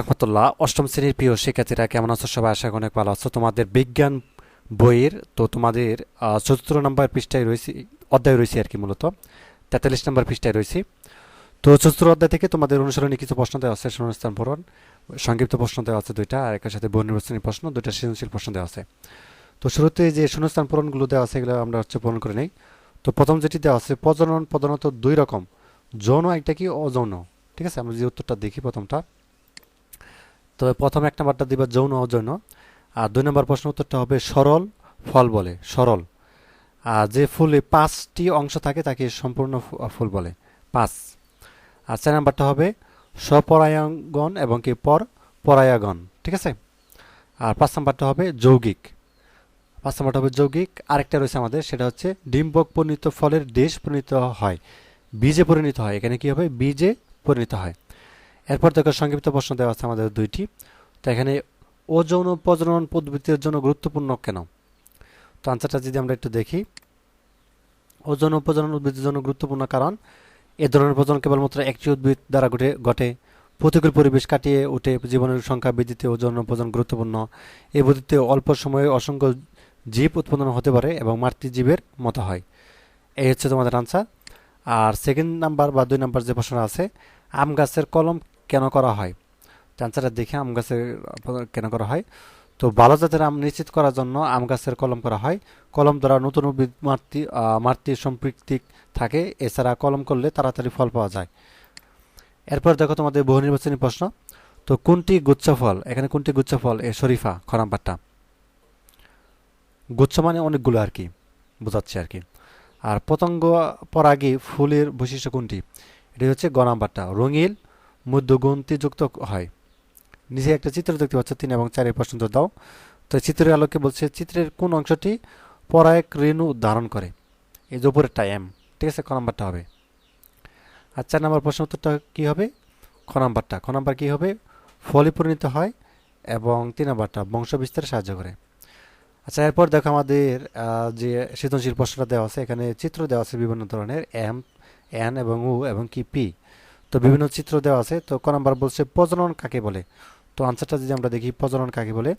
রহমতুল্লাহ, অষ্টম শ্রেণির প্রিয় শিক্ষার্থীরা কেমন আছো? সবাই আশা অনেক ভালো আছো। তোমাদের বিজ্ঞান বইয়ের, তো তোমাদের চতুর্থ নম্বর পৃষ্ঠায় রয়েছে, অধ্যায় রয়েছে আর কি মূলত। তেতাল্লিশ নম্বর পৃষ্ঠায় রয়েছে। তো চতুর্থ অধ্যায় থেকে তোমাদের অনুসরণে কিছু প্রশ্ন দেওয়া আছে শূন্যস্থান পূরণ সংক্ষিপ্ত প্রশ্ন দেওয়া আছে দুইটা, আর একের সাথে বহু প্রশ্ন, দুইটা সৃজনশীল প্রশ্ন দেওয়া আছে। তো শুরুতে যে শূন্যস্থান পূরণগুলো দেওয়া আছে, এগুলো আমরা হচ্ছে পূরণ করে নেই। তো প্রথম যেটি দেওয়া আছে, প্রজনন প্রধানত দুই রকম, যৌন একটা কি অযৌন? ঠিক আছে? আমরা যে উত্তরটা দেখি প্রথমটা। তবে প্রথম এক নাম্বারটা দিবা যৌন অযৌন। আর দুই নম্বর প্রশ্ন উত্তরটা হবে সরল, ফল বলে, সরল। আর যে ফুলে পাঁচটি অংশ থাকে তাকে সম্পূর্ণ ফুল বলে, পাঁচ। আর চার নাম্বারটা হবে স্বপরায়গণ এবং কি পর পরায়াগণ, ঠিক আছে? আর পাঁচ নাম্বারটা হবে যৌগিক। পাঁচ নাম্বারটা হবে যৌগিক। আরেকটা রয়েছে আমাদের, সেটা হচ্ছে ডিম্বক পরিণত ফলের দেশ পরিণত হয়, বীজে পরিণত হয়। এখানে কি হবে? বীজে পরিণত হয়। এরপর দেখো সংক্ষিপ্ত প্রশ্ন দেওয়া আছে আমাদের দুইটি। তো এখানে ওজৌন প্রজনন পদ্ধতির জন্য গুরুত্বপূর্ণ কেন? তো আনসারটা যদি আমরা একটু দেখি। ওজন প্রজনন উদ্ভিদের জন্য গুরুত্বপূর্ণ কারণ, এ ধরনের প্রজনন কেবলমাত্র একটি উদ্ভিদ দ্বারা ঘটে ঘটে। প্রতিকূল পরিবেশ কাটিয়ে উঠে, জীবনের সংখ্যা বৃদ্ধিতে ওজন ও প্রজনন গুরুত্বপূর্ণ। এই পদ্ধতিতে অল্প সময়ে অসংখ্য জীব উৎপাদন হতে পারে এবং মাতৃজীবের মতো হয়। এই হচ্ছে তোমাদের আনসার আর সেকেন্ড নাম্বার বা দুই নাম্বার যে প্রশ্ন আছে, আম গাছের কলম কেন করা হয়? তো আনসারটা দেখে আম গাছের, কেন করা হয়? তো ভালো জাতের আম নিশ্চিত করার জন্য আম গাছের কলম করা হয়। কলম দ্বারা নতুন উদ্ভিদ মাতৃ মাতৃ সম্পৃক্তি থাকে। এছাড়া কলম করলে তাড়াতাড়ি ফল পাওয়া যায়। এরপর দেখো তোমাদের বহু নির্বাচনী প্রশ্ন। তো কোনটি গুচ্ছ ফল? এখানে কোনটি গুচ্ছ ফল? এ শরীফা খ নাম্বারটা গুচ্ছ মানে অনেকগুলো আর কি, বোঝাচ্ছে আর কি। আর পতঙ্গ পরাগী ফুলের বৈশিষ্ট্য কোনটি? এটি হচ্ছে গ নাম্বারটা রঙিল মধ্যগুন্তিযুক্ত হয়। নিচে একটা চিত্র দেখতে পাচ্ছ, তিন এবং চারের উত্তর দাও। তো চিত্রের আলোকে বলছে, চিত্রের কোন অংশটি পরায়ক রেণু ধারণ করে? এই যে উপরেরটা, এম। ঠিক আছে, ক নাম্বারটা হবে? আর চার নাম্বার প্রশ্ন উত্তরটা কী হবে? খ নাম্বারটা। খ নাম্বার কী হবে? ফলে পরিণত হয় এবং তিন নাম্বারটা বংশ বিস্তারে সাহায্য করে। আচ্ছা এরপর দেখো আমাদের যে সৃজনশীল প্রশ্নটা দেওয়া আছে, এখানে চিত্র দেওয়া আছে বিভিন্ন ধরনের, এম, এন এবং উ এবং কি, পি। তো বিভিন্ন চিত্র দেওয়া আছে, তো ক নাম্বার বলছে প্রজনন কাকে বলে? তো আনসারটা যদি আমরা দেখি, প্রজনন কাকে বলে?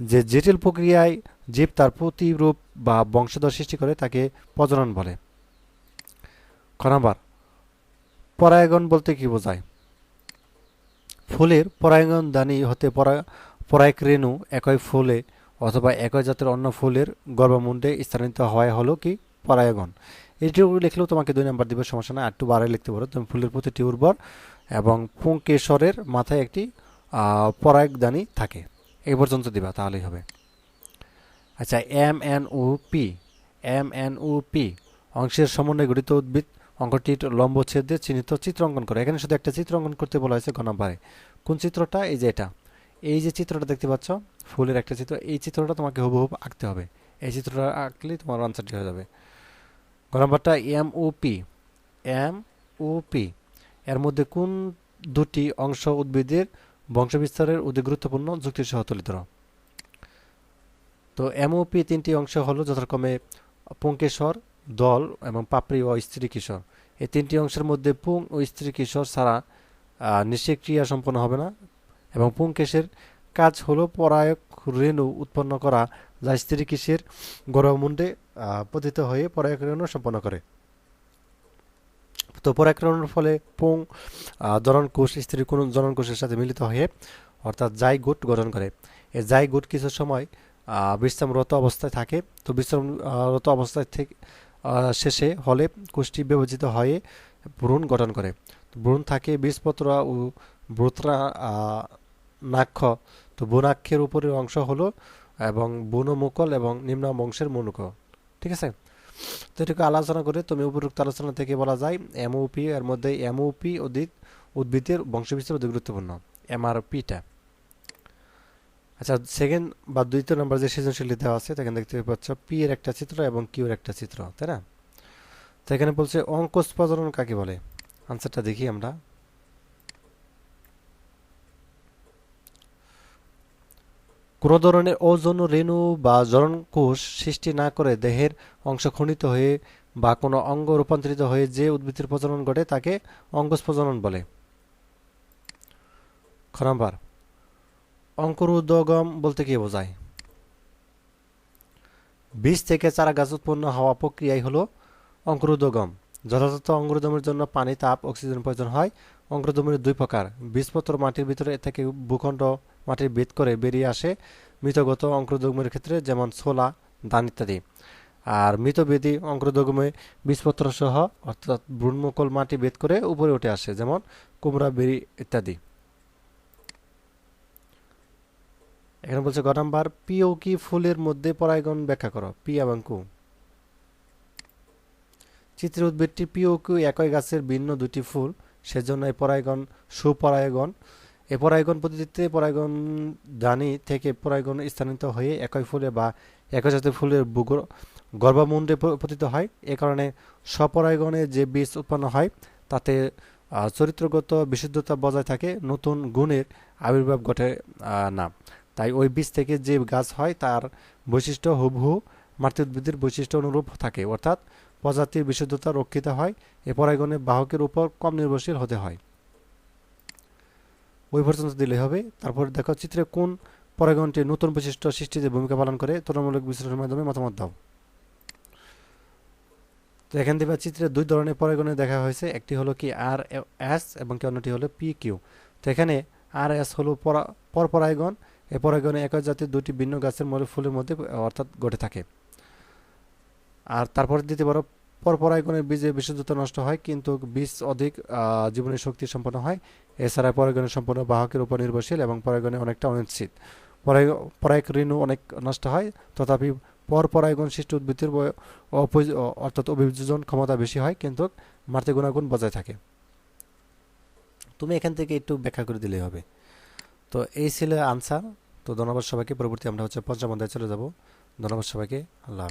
যে জটিল প্রক্রিয়ায় জীব তার প্রতিরূপ বা বংশধর সৃষ্টি করে তাকে প্রজনন বলে। খ নাম্বার পরায়গণ বলতে কি বোঝায়? ফুলের পরায়গণ দানি হতে পরা- পরায়ক রেণু একই ফুলে অথবা একই জাতের অন্য ফুলের গর্ভমুণ্ডে স্থানান্তরিত হওয়ায় হলো কি? পরায়গণ এটিও লিখলেও তোমাকে দুই নাম্বার দিবে, সমস্যা না একটু বাড়াই লিখতে পারো। তুমি ফুলের প্রতিটি উর্বর এবং পুংকেশরের মাথায় একটি পরাগদানি থাকে। এই পর্যন্ত দিবা, তাহলেই হবে। আচ্ছা M N O P. M N O P, অংশের সমন্বয়ে গঠিত উদ্ভিদ, অঙ্কটির লম্বচ্ছেদ দিয়ে চিহ্নিত চিত্র অঙ্কন করে। এখানে শুধু একটা চিত্র অঙ্কন করতে বলা হয়েছে, গ কোন চিত্রটা? এই যে এটা। এই যে চিত্রটা দেখতে পাচ্ছ, ফুলের একটা চিত্র, এই চিত্রটা তোমাকে হুবহুব আঁকতে হবে। এই চিত্রটা আঁকলেই তোমার আনসারটি হয়ে যাবে। নম্বরটা M O P M O P এর মধ্যে কোন দুটি অংশ উদ্ভিদের বংশবিস্তারের অতি গুরুত্বপূর্ণ যুক্তি সহ তুলিত তো এমওপি তিনটি অংশ হলো যথাক্রমে পুংকেশর দল এবং পাপড়ি ও স্ত্রী কিশোর। এই তিনটি অংশের মধ্যে পুং ও স্ত্রী কিশোর ছাড়া আহ, নিশ্চয়ই ক্রিয়া সম্পন্ন হবে না এবং পুংকেশের কাজ হলো পরায়ক রেণু উৎপন্ন করা যা স্ত্রী কিসের গর্ভমুণ্ডে পতিত হয়ে পরায়ক রেণু সম্পন্ন করে। তো পরায়ক রেণুর ফলে পুং জননকোষ স্ত্রী কোন জননকোষের সাথে মিলিত হয়ে অর্থাৎ জাইগুট গঠন করে। এই জাইগুট কিছু সময় বিশ্রামরত অবস্থায় থাকে। তো বিশ্রামরত অবস্থায় থেকে শেষে হলে কোষটি বিভাজিত হয়ে ভ্রূণ গঠন করে। ভ্রূণ থাকে বীজপত্র ও ভ্রূত্রা আহ, নাক্ষ। তো বোনাক্ষের উপরের অংশ হলো এবং বুনমুকল এবং নিম্ন বংশের মনুক ঠিক আছে? তো এটাকে আলোচনা করে তুমি উপরোক্ত আলোচনা থেকে বলা যায় এমওপি এর মধ্যে এমওপি উদ্ভিদ, উদ্ভিদের বংশবিস্তার অধিক গুরুত্বপূর্ণ এমআরপিটা আচ্ছা সেকেন্ড বা দ্বিতীয় নম্বর যে সৃজনশীল দেওয়া আছে সেখানে দেখতে পাচ্ছ পি এর একটা চিত্র এবং কিউ এর একটা চিত্র, তাই না? তো এখানে বলছে অঙ্কোষ প্রজনন কাকে বলে? আনসারটা দেখি আমরা। কোনো ধরনের ওজন রেণু বা জরণ কোষ সৃষ্টি না করে দেহের অংশ খনিত হয়ে বা কোনো অঙ্গ রূপান্তরিত হয়ে যে উদ্ভিদের প্রজনন ঘটে তাকে অঙ্গজ প্রজনন বলে। খ নাম্বার বলতে কি বোঝায়? বীজ থেকে চারা গাছ উৎপন্ন হওয়া প্রক্রিয়াই হলো অঙ্কুরোদ্গম। যথাযথ অঙ্কুরোদ্গমের জন্য পানি, তাপ, অক্সিজেন প্রয়োজন হয়। অঙ্কুরোদ্গমের দুই প্রকার, বীজপত্র মাটির ভিতরে থেকে ভূখণ্ড মাটির ভেদ করে বেরিয়ে আসে মৃতগত অঙ্কুরোদ্গমের ক্ষেত্রে, যেমন ছোলা, ধান ইত্যাদি। আর মৃতবেদী অঙ্কুরোদ্গমে বীজপত্র সহ, অর্থাৎ ভ্রূণমুকল মাটি ভেদ করে উপরে উঠে আসে, যেমন কুমড়া, বেরি ইত্যাদি। এখানে বলছে গ নাম্বার পি ও কি ফুলের মধ্যে পরাগণ ব্যাখ্যা করো? পি এবং কু। চিত্রের উদ্ভিদটি পি ও কিউ একই গাছের ভিন্ন দুটি ফুল সেজন্য এই পরাগণ সুপরাগণ এ পরাগণ পদ্ধতিতে পরাগণ দানি থেকে পরাগণ স্থানান্তরিত হয়ে একই ফুলে বা একই জাতের ফুলের গর্ভমুণ্ডে পতিত হয়। এ কারণে স্বপরাগণে যে বীজ উৎপন্ন হয়, তাতে চরিত্রগত বিশুদ্ধতা বজায় থাকে, নতুন গুণের আবির্ভাব ঘটে না। তাই ওই বীজ থেকে যে গাছ হয়, তার বৈশিষ্ট্য হুবহু মাতৃ উদ্ভিদের বৈশিষ্ট্য অনুরূপ থাকে। অর্থাৎ প্রজাতির বিশুদ্ধতা রক্ষিত হয়। এ পরাগণে বাহকের উপর কম নির্ভরশীল হতে হয়। ওই পর্যন্ত দিলে হবে। তারপর দেখো চিত্রে কোন পরাগণটি নতুন বৈশিষ্ট্য সৃষ্টিতে ভূমিকা পালন করে, তুলনামূলক বিশ্লেষণের মাধ্যমে মতামত দাও। তো এখান থেকে চিত্রে দুই ধরনের পরাগণে দেখা হয়েছে, একটি হলো কি আর এস এবং কি অন্যটি হলো পি কিউ তো এখানে আর এস হলো পরা- পরপরাগণ এ পরাগণে একই জাতির দুটি ভিন্ন গাছের মূল ফুলের মধ্যে, অর্থাৎ ঘটে থাকে। আর তারপর দিতে পারো পরপরাগণের বীজে বিশুদ্ধতা নষ্ট হয় কিন্তু বীজ অধিক আহ, জীবনের শক্তি সম্পন্ন হয়। এছাড়া পরাগণের সম্পূর্ণ বাহকের উপর নির্ভরশীল এবং পরাগণে অনেকটা অনিশ্চিত। পরাগ- পরাগ ঋণু অনেক নষ্ট হয় তথাপি পরপরাগণ সৃষ্ট উদ্ভিদের অর্থাৎ অভিযোজন ক্ষমতা বেশি হয় কিন্তু মারতে গুণাগুণ বজায় থাকে। তুমি এখান থেকে একটু ব্যাখ্যা করে দিলেই হবে। তো এই ছিল আনসার। তো ধন্যবাদ সবাইকে। পরবর্তী আমরা হচ্ছে পঞ্চম অধ্যায়ে চলে যাব। ধন্যবাদ সবাইকে। আল্লাহ হাফেজ।